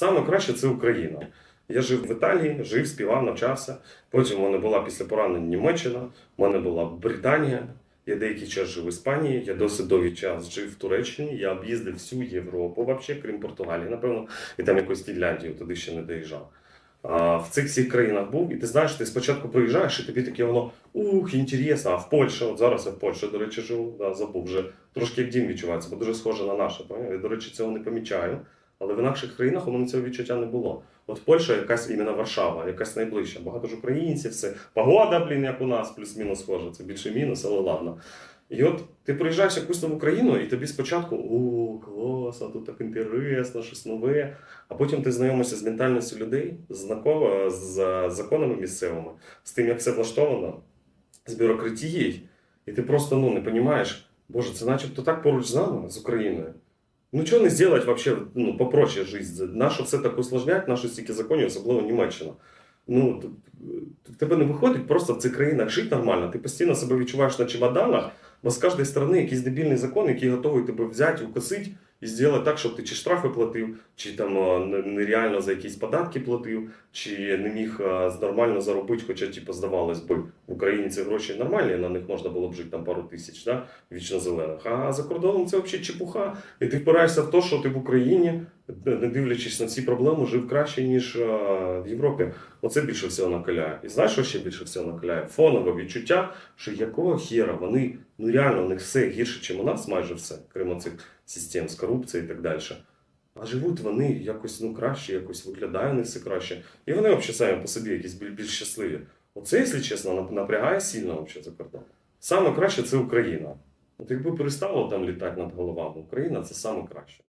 Саме краще це Україна. Я жив в Італії, жив, співав, навчався. Потім у мене була після поранень Німеччина, у мене була Британія. Я деякий час жив в Іспанії, я досить довгий час жив в Туреччині. Я об'їздив всю Європу, вообще, крім Португалії, напевно, і там якусь Фінляндію туди ще не доїжджав. А, в цих всіх країнах був, і ти знаєш, ти спочатку приїжджаєш, і тобі таке воно ух, інтересно. А в Польщі, от зараз я в Польщі, до речі, живу, да, забув вже трошки як дім відчувається, бо дуже схоже на наше. Я, до речі, цього не помічаю. Але в інакших країнах у мене цього відчуття не було. От Польща якась іменно Варшава, якась найближча. Багато ж українців, все. Погода, блін, як у нас, плюс-мінус схожа. Це більше мінус, але ладно. І от ти приїжджаєш якусь нову країну, і тобі спочатку о, клас, а тут так інтересно, щось нове. А потім ти знайомишся з ментальністю людей, знакомо з законами місцевими, з тим, як все влаштовано, з бюрократією, і ти просто ну, не розумієш, боже, це начебто так поруч з нами, з Україною. Ну, чого не зробити вообще, ну, попроще життя? Нащо все так усложнять, нащо стільки законів, особливо Німеччина. Ну, тебе не виходить просто в цих країнах жити нормально. Ти постійно себе відчуваєш на чемоданах, бо з кожної сторони якийсь дебільний закон, який готовий тебе взяти, укосити і зробити так, щоб ти чи штрафи платив, чи там е, нереально за якісь податки платив, чи не міг е, нормально заробити, хоча, типу, здавалось би, в Україні ці гроші нормальні, на них можна було б жити там пару тисяч, да? вічно зелених. А за кордоном це взагалі чепуха. І ти впираєшся в те, що ти в Україні, не дивлячись на ці проблеми, жив краще, ніж е, в Європі. Оце більше всього накаляє. І знаєш, що ще більше всього накаляє? Фонове відчуття, що якого хера вони, ну реально, у них все гірше, ніж у нас, майже все, крім цих систем з корупцією і так далі. А живуть вони якось ну, краще, якось виглядає не все краще. І вони взагалі самі по собі якісь біль- більш щасливі. Оце, якщо чесно, напрягає сильно взагалі за кордон. Саме краще це Україна. От якби перестало там літати над головами, Україна це саме краще.